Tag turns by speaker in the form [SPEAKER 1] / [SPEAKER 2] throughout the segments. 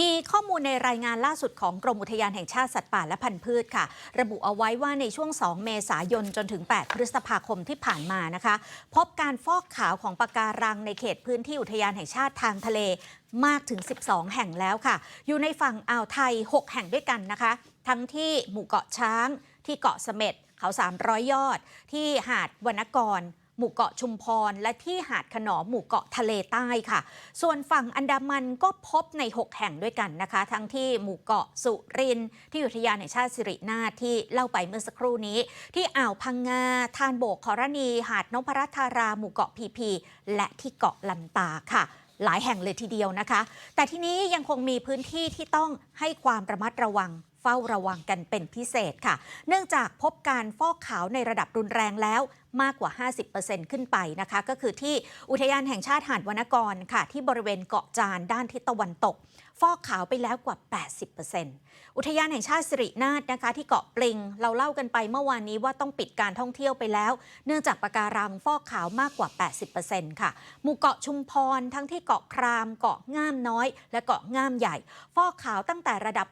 [SPEAKER 1] มีข้อมูลในรายงานล่าสุดของกรมอุทยานแห่งชาติสัตว์ป่าและพันธุ์พืชค่ะ ระบุเอาไว้ว่าในช่วง 2 เมษายนจนถึง 8 พฤษภาคมที่ผ่านมานะคะ พบการฟอกขาวของปะการังในเขตพื้นที่อุทยานแห่งชาติทางทะเลมากถึง 12 แห่งแล้วค่ะ อยู่ในฝั่งอ่าวไทย 6 แห่งด้วยกันนะคะ ทั้งที่หมู่เกาะช้าง ที่เกาะเสม็ดเขา 300 ยอด ที่หาดวรรณกร หมู่เกาะชุมพร และที่หาดขนอมหมู่เกาะทะเลใต้ค่ะ ส่วนฝั่งอันดามันก็พบใน 6 แห่งด้วยกันนะคะ ทั้งที่หมู่เกาะสุรินที่อุทยานแห่งชาติสิรินาถที่เล่าไปเมื่อสักครู่นี้ ที่อ่าวพังงาทานโบกขอรณี หาดนพรัตน์ธาราหมู่เกาะพีพี และที่เกาะลันตาค่ะหลายแห่งเลยทีเดียวนะคะ แต่ที่นี้ยังคงมีพื้นที่ที่ต้องให้ความระมัดระวังเฝ้าระวังกันเป็นพิเศษค่ะ เนื่องจากพบการฟอกขาวในระดับรุนแรงแล้ว มากกว่า 50%ขึ้นไปนะคะ ก็คือที่อุทยานแห่งชาติหาดวรรณกรค่ะ ที่บริเวณเกาะจานด้านทิศตะวันตก ฟอกขาวไปแล้วกว่า 80%อุทยานแห่งชาติสิรินาถนะคะ ที่เกาะปลิง เราเล่ากันไปเมื่อวานนี้ว่าต้องปิดการท่องเที่ยวไปแล้ว เนื่องจากปะการังฟอกขาวมากกว่า 80%ค่ะ หมู่เกาะชุมพรทั้งที่เกาะครามเกาะง่ามน้อย และเกาะง่ามใหญ่ ฟอกขาวตั้งแต่ระดับ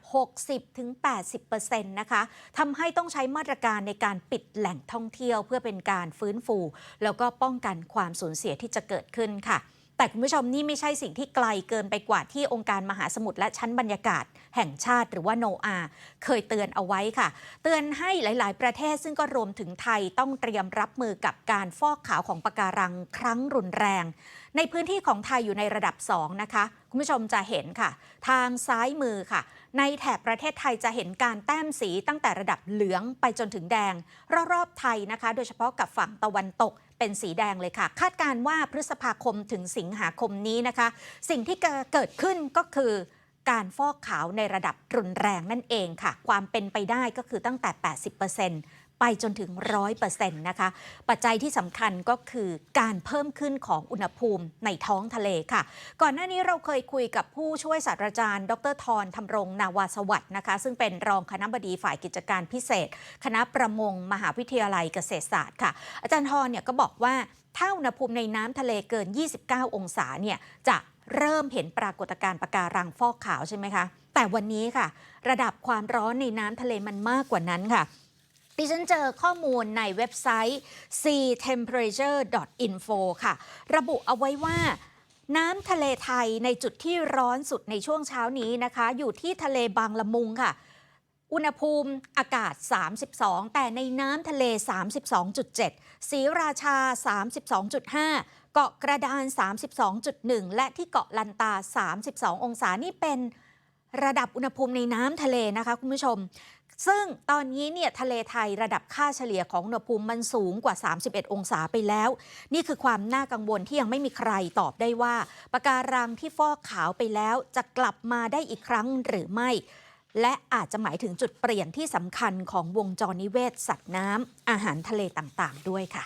[SPEAKER 1] 60-80%นะคะทำให้ต้องใช้มาตรการในการปิดแหล่งท่องเที่ยวเพื่อเป็นการฟื้นฟู แล้วก็ป้องกันความสูญเสียที่จะเกิดขึ้นค่ะ แต่คุณผู้ชมนี่ไม่ใช่สิ่งที่ไกลเกินไปกว่าที่องค์การมหาสมุทรและชั้นบรรยากาศ แห่งชาติหรือว่าโนอาเคยเตือนเอาไว้ค่ะ เตือนให้หลาย ๆ ประเทศซึ่งก็รวมถึงไทยต้องเตรียมรับมือกับการฟอกขาวของปะการังครั้งรุนแรง ในพื้นที่ของไทยอยู่ในระดับ 2 นะคะ คุณผู้ชมจะเห็นค่ะ ทางซ้ายมือค่ะ ในแถบประเทศไทยจะเห็นการแต้มสีตั้งแต่ระดับเหลืองไปจนถึงแดง รอบๆไทยนะคะ โดยเฉพาะกับฝั่งตะวันตกเป็นสีแดงเลยค่ะ คาดการณ์ว่าพฤษภาคมถึงสิงหาคมนี้นะคะ สิ่งที่จะเกิดขึ้นก็คือการฟอกขาวในระดับรุนแรงนั่นเองค่ะ ความเป็นไปได้ก็คือตั้งแต่ 80% ไปจนถึง 100%นะคะ ปัจจัยที่สำคัญก็คือการเพิ่มขึ้นของอุณหภูมิในท้องทะเลค่ะ ก่อนหน้านี้เราเคยคุยกับผู้ช่วยศาสตราจารย์ ดรทรธรรมรงนาวาสวัสด์นะคะ ซึ่งเป็นรองคณะบดีฝ่ายกิจการพิเศษ คณะประมง มหาวิทยาลัยเกษตรศาสตร์ค่ะ อาจารย์ทรเนี่ยก็บอกว่าถ้าอุณหภูมิในน้ำทะเลเกิน 29 องศาเนี่ยจะเริ่มเห็นปรากฏการณ์ปะการังฟอกขาวใช่ไหมคะ แต่วันนี้ค่ะ ระดับความร้อนในน้ำทะเลมันมากกว่านั้นค่ะ ดิฉันเจอข้อมูลในเว็บไซต์ seatemperature.info ค่ะ ระบุเอาไว้ว่าน้ำทะเลไทยในจุดที่ร้อนสุดในช่วงเช้านี้นะคะ อยู่ที่ทะเลบางละมุงค่ะ อุณหภูมิอากาศ 32 แต่ในน้ำทะเล 32.7ศรีราชา 32.5 เกาะกระดาน 32.1 และที่เกาะลันตา 32 องศานี่เป็นระดับอุณหภูมิในน้ำทะเลนะคะคุณผู้ชม ซึ่งตอนนี้เนี่ยทะเลไทยระดับค่าเฉลี่ยของอุณหภูมิมันสูงกว่า 31 องศาไปแล้ว นี่คือความน่ากังวลที่ยังไม่มีใครตอบได้ว่าปะการังที่ฟอกขาวไปแล้วจะกลับมาได้อีกครั้งหรือไม่ และอาจจะหมายถึงจุดเปลี่ยนที่สำคัญของวงจรนิเวศสัตว์น้ำอาหารทะเลต่างๆ ด้วยค่ะ